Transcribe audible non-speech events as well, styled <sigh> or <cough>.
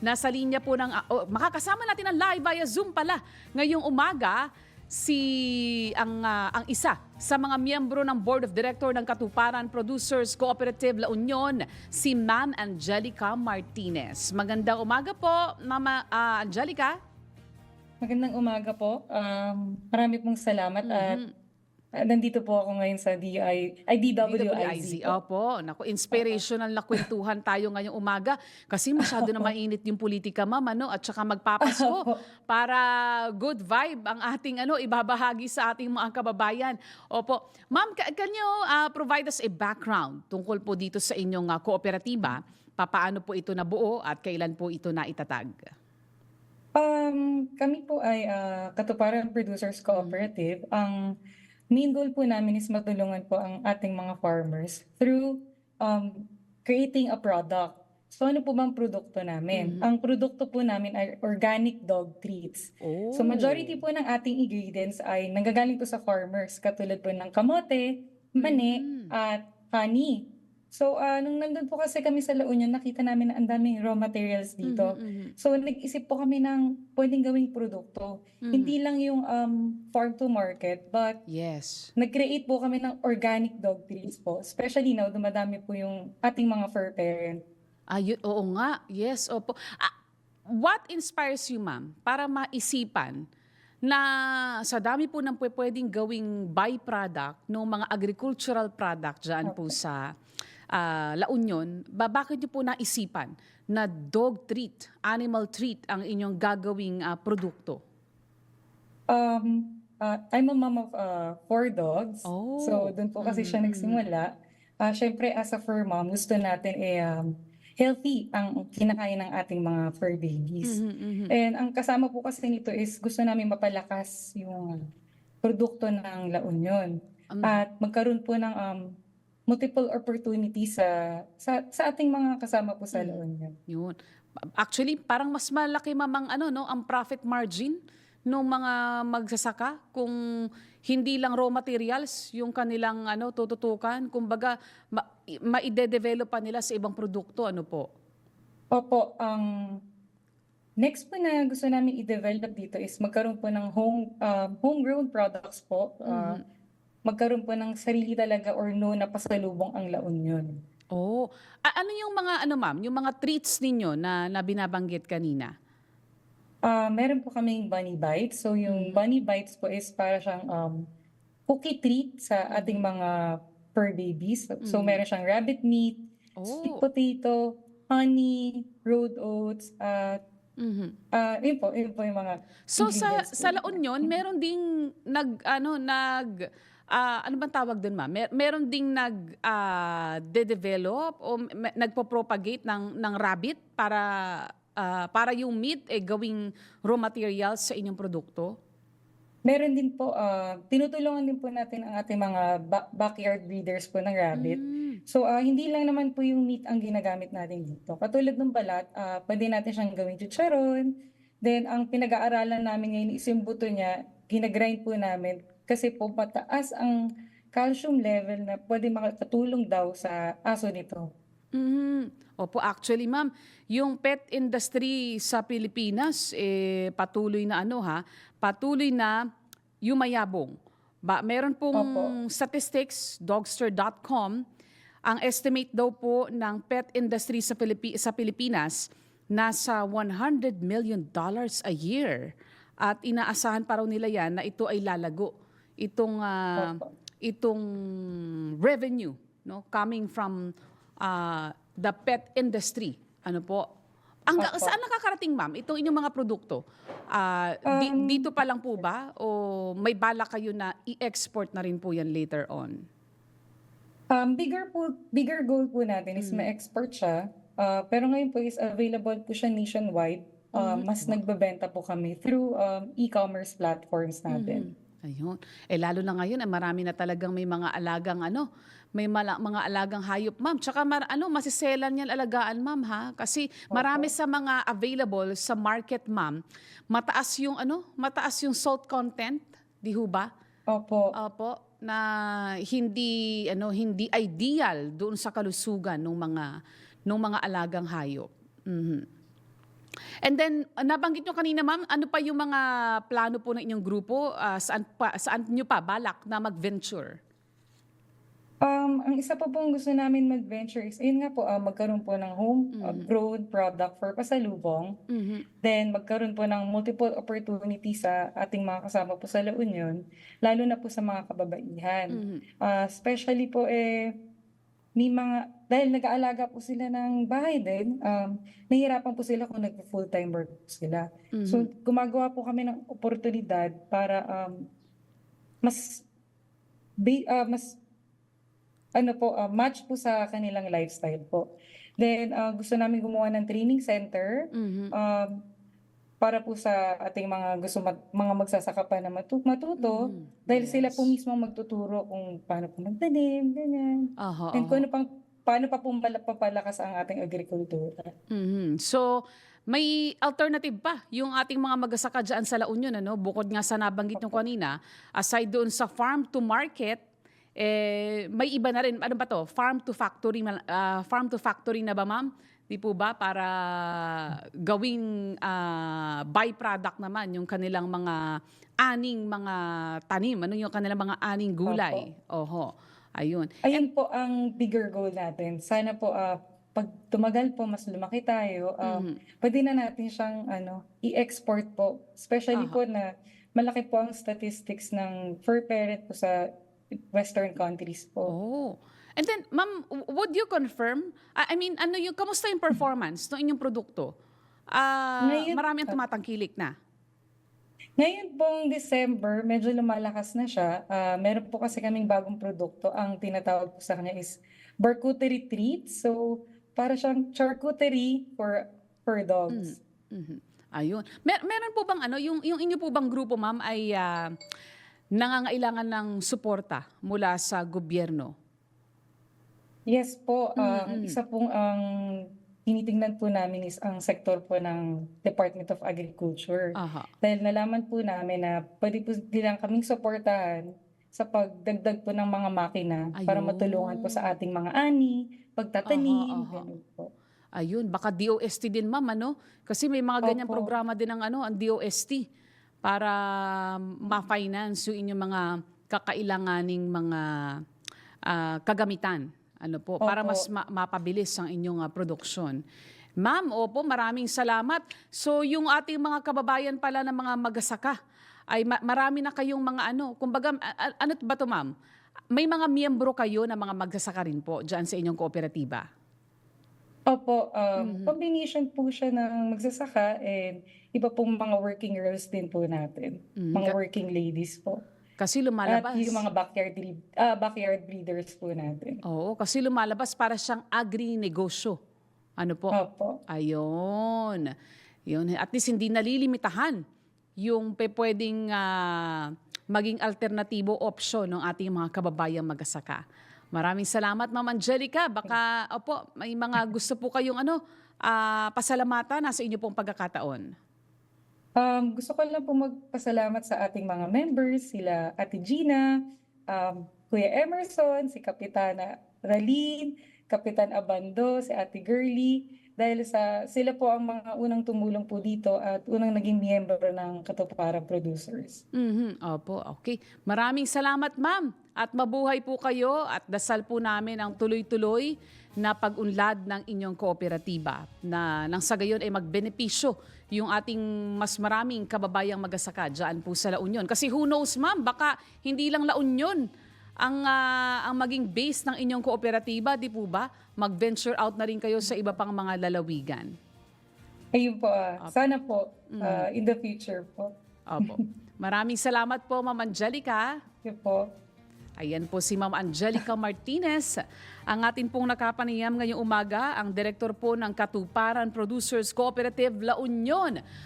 Nasa linya po ng, ah, oh, makakasama natin ang live via Zoom pala. Ngayong umaga, si ang ah, ang isa sa mga miyembro ng Board of Director ng Katuparan Producers Cooperative La Union, si Ma'am Angelica Martinez. Magandang umaga po, Mama ah, Angelica. Magandang umaga po. Um, marami pong salamat at Uh, nandito po ako ngayon sa DI, ay DWIZ po. Opo, naku, inspirational na kwentuhan tayo ngayong umaga kasi masyado na mainit yung politika, ma'am, ano, at saka magpapasko para good vibe ang ating ano ibabahagi sa ating mga kababayan. Opo. Ma'am, ca- can you uh, provide us a background tungkol po dito sa inyong uh, kooperatiba? Papaano po ito nabuo at kailan po ito naitatag? Um, kami po ay uh, Katuparan Producers Cooperative. Ang main goal po namin is matulungan po ang ating mga farmers through um, creating a product. So ano po bang produkto namin? Mhm. Ang produkto po namin ay organic dog treats. Oh. So majority po ng ating ingredients ay nanggagaling po sa farmers, katulad po ng kamote, mani, Mm. at honey. So ah, nung nandun po kasi kami sa La Union, nakita namin na ang daming raw materials dito. Mhm, mhm, So nag-isip po kami ng pwedeng gawing produkto. mhm. Hindi lang yung um, farm to market, but Yes. nag-create po kami ng organic dog treats po. Especially now, dumadami po yung ating mga fur parent. Ayun, oo nga. Yes, opo. Ah, what inspires you, ma'am, para maisipan na sa dami po ng pwe- pwedeng gawing byproduct ng mga agricultural product dyan po sa ah, La Union, ba, bakit niyo po naisipan na dog treat, animal treat ang inyong gagawing ah, produkto? Um, uh, I'm a mom of uh, four dogs. Oh. So, doon po kasi siya Mhm, mhm. nagsimula. Ah, Siyempre, as a fur mom, gusto natin eh, um, healthy ang kinakain ng ating mga fur babies. Mhm, mhm. And ang kasama po kasi nito is gusto namin mapalakas yung produkto ng La Union. Um, At magkaroon po ng um, multiple opportunities sa, sa sa ating mga kasama po sa La Mm. Union. Yun. Actually, parang mas malaki mamang ano no, ang profit margin ng mga magsasaka kung hindi lang raw materials yung kanilang ano tututukan, kumbaga ma- maide-develop pa nila sa ibang produkto, ano po? Opo, ang next po na gusto namin i-develop dito is magkaroon po ng home um, homegrown products po. Ah, Mhm. Magkaroon po ng sarili talaga or no na pasalubong ang La Union. Oh, A- ano yung mga ano ma'am, yung mga treats ninyo na, na binabanggit kanina? Ah, meron po kaming bunny bites. So yung Mhm. bunny bites po is para siyang um, cookie treat sa ating mga fur babies. So, so Mhm. meron siyang rabbit meat, sweet Oh. potato, honey, rolled oats, at Mhm. ah, yun po, yun po yung mga So sa ingredients po. sa La Union, meron ding nag ano nag ah, ano bang tawag doon ma'am? Mer- meron ding nag ah, de-develop o me- nagpo-propagate ng ng rabbit para ah, para yung meat eh gawing raw materials sa inyong produkto. Meron din po, ah, tinutulungan din po natin ang ating mga ba- backyard breeders po ng rabbit. Mm. So, ah, hindi lang naman po yung meat ang ginagamit natin dito. Katulad ng balat, ah, pwede natin siyang gawing chicharon. Then, ang pinag-aaralan namin ngayon is yung buto niya, ginagrind po namin kasi po mataas ang calcium level na pwede makatulong daw sa aso nito. Mhm. Opo, actually ma'am, yung pet industry sa Pilipinas eh patuloy na ano ha, patuloy na yumayabong. Ba, meron pong Opo. statistics, dogster.com, ang estimate daw po ng pet industry sa, Pilipi- sa Pilipinas nasa 100 million dollars a year. At inaasahan pa raw nila yan na ito ay lalago. Itong Opo. itong revenue no coming from ah, the pet industry. Ano po? Ang Opo. saan nakakarating ma'am itong inyong mga produkto? Di- Um, dito pa lang po ba o may bala kayo na i-export na rin po yan later on? Um, bigger po, bigger goal po natin is Mm. ma-export siya. Ah, pero ngayon po is available po siya nationwide. Ah, Mhm. Mas nagbebenta po kami through um, e-commerce platforms natin. Mhm. Ayun. Eh lalo na ngayon, eh, marami na talagang may mga alagang ano, may mala- mga alagang hayop, ma'am. Tsaka mar- ano, masiselan yan alagaan, ma'am, ha? Kasi marami sa mga available sa market, ma'am, mataas yung ano, mataas yung salt content, di ho ba? Opo. Opo, na hindi ano, hindi ideal doon sa kalusugan ng mga ng mga alagang hayop. Mhm. And then, uh, nabanggit nyo kanina, ma'am, ano pa yung mga plano po ng inyong grupo? Ah, saan, pa, saan nyo pa balak na mag-venture? Um, ang isa pa pong gusto namin mag-venture is, ayun nga po, ah, magkaroon po ng home-grown product for pasalubong. Mhm. Then, magkaroon po ng multiple opportunities sa ating mga kasama po sa La Union, lalo na po sa mga kababaihan. Mhm. Ah, especially po eh, may mga, dahil nag-aalaga po sila ng bahay din, um, nahihirapan po sila kung nag-full-time work po sila. Mhm. So, gumagawa po kami ng oportunidad para um, mas, ba- ah, mas, ano po, ah, match po sa kanilang lifestyle po. Then, ah, gusto namin gumawa ng training center Mhm. um, para po sa ating mga gusto mat- mga magsasaka pa na matu- matuto Mhm. dahil sila po Yes. mismo magtuturo kung paano po magtanim, ganyan. Aha, And aha. kung ano pang, paano pa po papalakas ang ating agrikultura. Mhm. So, may alternative pa yung ating mga magasaka dyan sa La Union, ano? Bukod nga sa nabanggit nyo kanina, aside doon sa farm to market, eh, may iba na rin. Ano ba to? Farm to factory, ah, farm to factory na ba, ma'am? Di po ba? Para gawing ah, byproduct naman yung kanilang mga aning mga tanim. Ano yung kanilang mga aning gulay? Oho. Ayun. Ayun po ang bigger goal natin. Sana po ah, pag tumagal po, mas lumaki tayo, ah, Mhm. pwede na natin siyang ano, i-export po. Especially Aha. po na malaki po ang statistics ng fur parent po sa western countries po. Oh. And then, ma'am, would you confirm? I mean, ano yung, kamusta yung performance ng inyong produkto? Ah, Ngayon- marami ang tumatangkilik na. Ngayon pong December, medyo lumalakas na siya. Ah, meron po kasi kaming bagong produkto. Ang tinatawag po sa kanya is Barcuterie Treats. So, para siyang charcuterie for for dogs. Mhm. Ayun. Mer- meron po bang ano, yung, yung inyo po bang grupo, ma'am, ay ah, nangangailangan ng suporta mula sa gobyerno? Yes po, ang Mm-mm. isa pong ang tinitingnan po namin is ang sektor po ng Department of Agriculture. Aha. Dahil nalaman po namin na pwede po nilang kaming suportahan sa pagdagdag po ng mga makina para matulungan po sa ating mga ani, pagtatanim, Aha, ganun po. Ayun, baka DOST din ma'am, ano? Kasi may mga ganyang Opo. programa din ng ano, ang DOST para ma-finance yung inyong mga kakailanganing mga ah, kagamitan. Ano po, para Opo. mas ma- mapabilis ang inyong ah, produksyon. Ma'am, opo, maraming salamat. So yung ating mga kababayan pala ng mga magasaka, ay ma- marami na kayong mga ano, kumbaga, ano ba to ma'am? May mga miyembro kayo na mga magsasaka rin po dyan sa inyong kooperatiba. Opo, um, Mhm. combination po siya ng magsasaka and iba pong mga working girls din po natin. Mhm. Mga working ladies po. Kasi At lumalabas. yung mga backyard, ah, backyard breeders po natin. Oo, kasi lumalabas para siyang agri-negosyo. Ano po? Opo. Ayun. Yun. At least hindi nalilimitahan yung pwedeng ah, maging alternatibo option ng ating mga kababayang magasaka. Maraming salamat, Ma'am Angelica. Baka, opo, may mga gusto po kayong ano, ah, pasalamatan nasa inyo pong pagkakataon. Um, gusto ko lang po magpasalamat sa ating mga members, sila Ate Gina, um, Kuya Emerson, si Kapitana Ralin, Kapitan Abando, si Ate Girly, dahil sa sila po ang mga unang tumulong po dito at unang naging miyembro ng Katuparan Producers. Mhm, Opo, okay. Maraming salamat, ma'am. At mabuhay po kayo at dasal po namin ang tuloy-tuloy na pag-unlad ng inyong kooperatiba na nang sa gayon ay magbenepisyo yung ating mas maraming kababayang magasaka dyan po sa La Union. Kasi who knows, ma'am, baka hindi lang La Union ang, ah, ang maging base ng inyong kooperatiba, di po ba? Mag-venture out na rin kayo sa iba pang mga lalawigan. Ayun po, ah, sana po Mm. ah, in the future po. Opo. <laughs> Maraming salamat po, Ma'am Angelica. Yun po. Ayan po si Ma'am Angelica Martinez, ang atin pong nakapanayam ngayong umaga, ang direktor po ng Katuparan Producers Cooperative La Union.